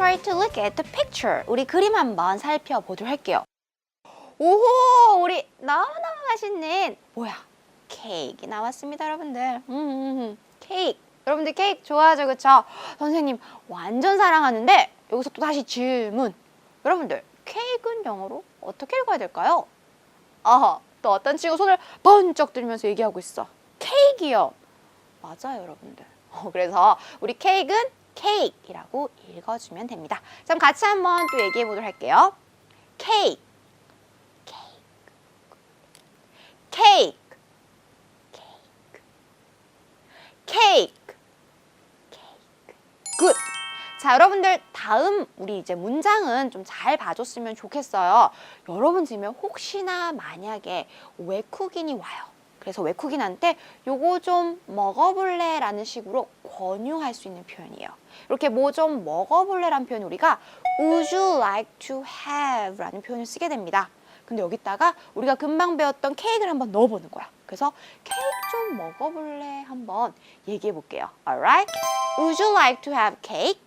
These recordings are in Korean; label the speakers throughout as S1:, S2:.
S1: try to look at the picture. 우리 그림 한번 살펴보도록 할게요. 오호, 우리 너무너무 맛있는 뭐야? 케이크 나왔습니다, 여러분들. 음, 음, 음. 케이크. 여러분들 케이크 좋아하죠, 그쵸? 선생님 완전 사랑하는데 여기서 또 다시 질문. 여러분들 케이크는 영어로 어떻게 읽어야 될까요? 아하, 또 어떤 친구 손을 번쩍 들면서 얘기하고 있어. 케이크요. 맞아요, 여러분들. 어, 그래서 우리 케이크는 케이크이라고 읽어주면 됩니다. 그럼 같이 한번 또 얘기해 보도록 할게요. 케이크, 케이크, 케이크, 케이크, 케이크. 굿. 자, 여러분들 다음 우리 이제 문장은 좀 잘 봐줬으면 좋겠어요. 여러분 집에 혹시나 만약에 외국인이 와요. 그래서 외국인한테 요거 좀 먹어볼래? 라는 식으로 권유할 수 있는 표현이에요. 이렇게 뭐 좀 먹어볼래? 라는 표현 우리가 would you like to have? 라는 표현을 쓰게 됩니다. 근데 여기다가 우리가 금방 배웠던 케이크를 한번 넣어보는 거야. 그래서 케이크 좀 먹어볼래? 한번 얘기해 볼게요. Alright? Would you like to have cake?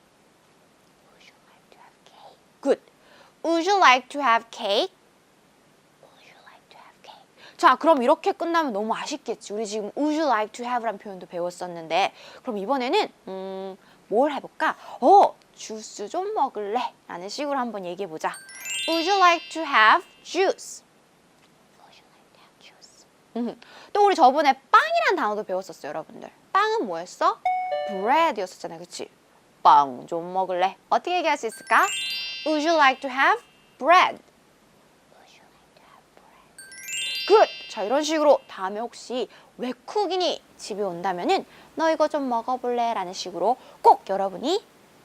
S1: Would you like to have cake? Good. Would you like to have cake? Would you like to have cake? 자, 그럼 이렇게 끝나면 너무 아쉽겠지. 우리 지금 would you like to have라는 표현도 배웠었는데 그럼 이번에는 음, 뭘 해볼까? 어, 주스 좀 먹을래? 라는 식으로 한번 얘기해 보자. Would you like to have juice? Have 또 우리 저번에 빵이란 단어도 배웠었어요, 여러분들. 빵은 뭐였어? bread였었잖아요, 그치? 빵 좀 먹을래? 어떻게 얘기할 수 있을까? Would you like to have bread? 자, 이런 식으로 다음에 혹시 외국인이 집에 온다면은 너 이거 좀 먹어볼래? 라는 식으로 꼭 여러분이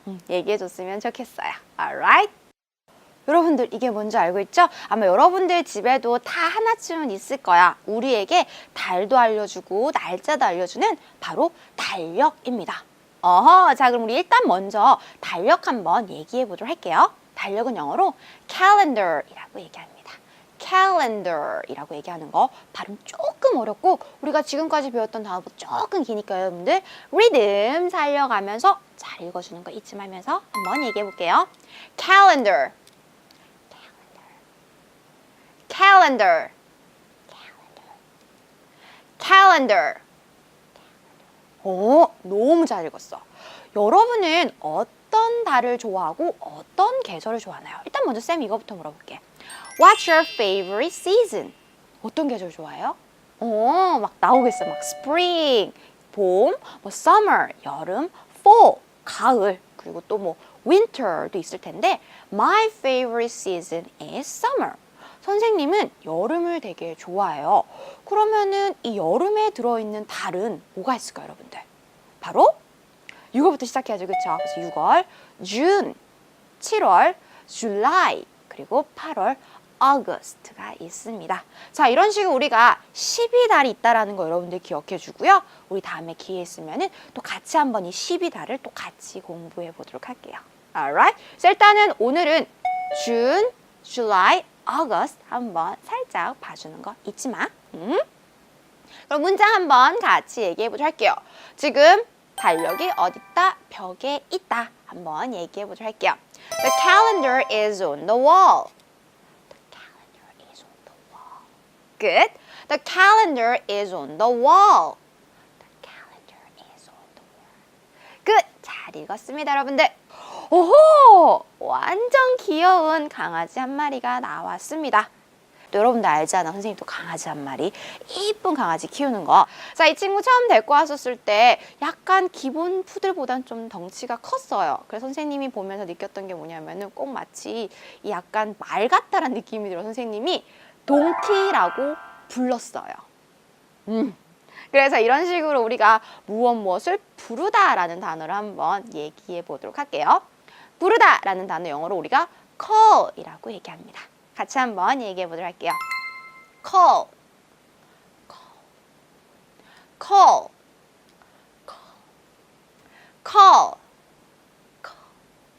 S1: 음, 얘기해줬으면 좋겠어요. Alright? 여러분들 이게 뭔지 알고 있죠? 아마 여러분들 집에도 다 하나쯤은 있을 거야. 우리에게 달도 알려주고 날짜도 알려주는 바로 달력입니다. 어허, 자 그럼 우리 일단 먼저 달력 한번 얘기해 보도록 할게요. 달력은 영어로 calendar이라고 얘기합니다. Calendar이라고 얘기하는 거 발음 조금 어렵고 우리가 지금까지 배웠던 단어보다 조금 기니까 여러분들 리듬 살려가면서 잘 읽어주는 거 잊지 말면서 한번 얘기해 볼게요. calendar calendar calendar 오, 너무 잘 읽었어. 여러분은 어떤 달을 좋아하고 어떤 계절을 좋아하나요? 일단 먼저 쌤 이거부터 물어볼게. What's your favorite season? 어떤 계절 좋아해요? 어, 막 나오겠어. 막 spring, 봄, 뭐 summer, 여름, fall, 가을, 그리고 또 뭐 winter도 있을 텐데 my favorite season is summer. 선생님은 여름을 되게 좋아해요. 그러면은 이 여름에 들어있는 달은 뭐가 있을까요, 여러분들? 바로 6월부터 시작해야죠, 그렇죠? 그래서 6월, June, 7월, July, 그리고 8월, August가 있습니다. 자, 이런 식으로 우리가 12달이 있다라는 거 여러분들 기억해 주고요. 우리 다음에 기회 있으면은 또 같이 한번 이 12달을 또 같이 공부해 보도록 할게요. Alright? 자, 일단은 오늘은 June, July, August 한번 살짝 봐주는 거 잊지 마. 음? 그럼 문장 한번 같이 얘기해 보도록 할게요. 지금 달력이 어딨다? 벽에 있다. 한번 얘기해 보도록 할게요. The calendar is on the wall. The calendar is on the wall. Good. The calendar is on the wall. The calendar is on the wall. Good. 잘 읽었습니다, 여러분들. 오호! 완전 귀여운 강아지 한 마리가 나왔습니다. 또 여러분들 알잖아. 선생님 또 강아지 한 마리. 이쁜 강아지 키우는 거. 자, 이 친구 처음 데리고 왔었을 때 약간 기본 푸들보단 좀 덩치가 컸어요. 그래서 선생님이 보면서 느꼈던 게 뭐냐면은 꼭 마치 이 약간 말 같다라는 느낌이 들어 선생님이 동키라고 불렀어요. 음. 그래서 이런 식으로 우리가 무엇 무엇을 부르다라는 단어를 한번 얘기해 보도록 할게요. 부르다라는 단어 영어로 우리가 call이라고 얘기합니다. 같이 한번 얘기해 보도록 할게요. call, call, call, call.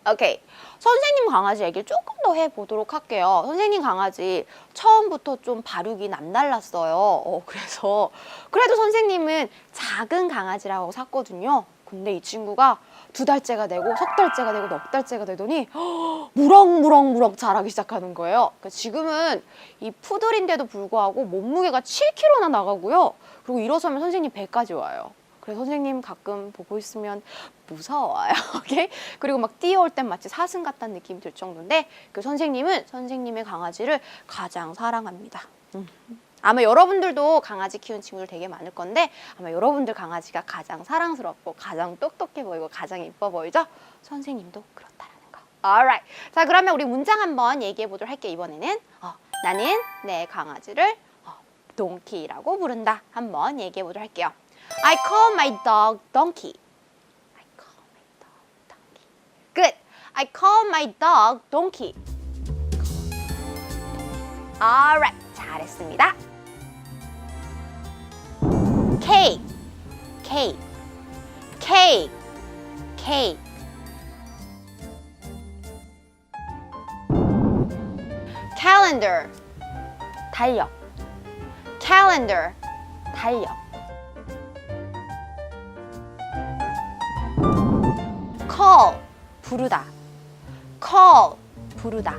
S1: 오케이. 선생님 강아지 얘기를 조금 더 해보도록 할게요. 선생님 강아지 처음부터 좀 발육이 남달랐어요. 어, 그래서 그래도 선생님은 작은 강아지라고 샀거든요. 근데 이 친구가 두 달째가 되고 석 달째가 되고 넉 달째가 되더니 무럭무럭무럭 자라기 시작하는 거예요. 그러니까 지금은 이 푸들인데도 불구하고 몸무게가 7kg나 나가고요. 그리고 일어서면 선생님 배까지 와요. 그래서 선생님 가끔 보고 있으면 무서워요. 오케이? 그리고 막 뛰어올 땐 마치 사슴 같다는 느낌이 들 정도인데 그 선생님은 선생님의 강아지를 가장 사랑합니다. 음. 아마 여러분들도 강아지 키우는 친구들 되게 많을 건데 아마 여러분들 강아지가 가장 사랑스럽고 가장 똑똑해 보이고 가장 이뻐 보이죠? 선생님도 그렇다라는 거. Alright. 자 그러면 우리 문장 한번 얘기해 보도록 할게요. 이번에는 어, 나는 내 강아지를 어, 동키라고 부른다. 한번 얘기해 보도록 할게요. I call my dog donkey. I call my dog donkey. Good. I call my dog donkey. Alright. 잘했습니다. Cake, cake, cake. calendar, 달력. calendar, 달력. call, 부르다. call, 부르다.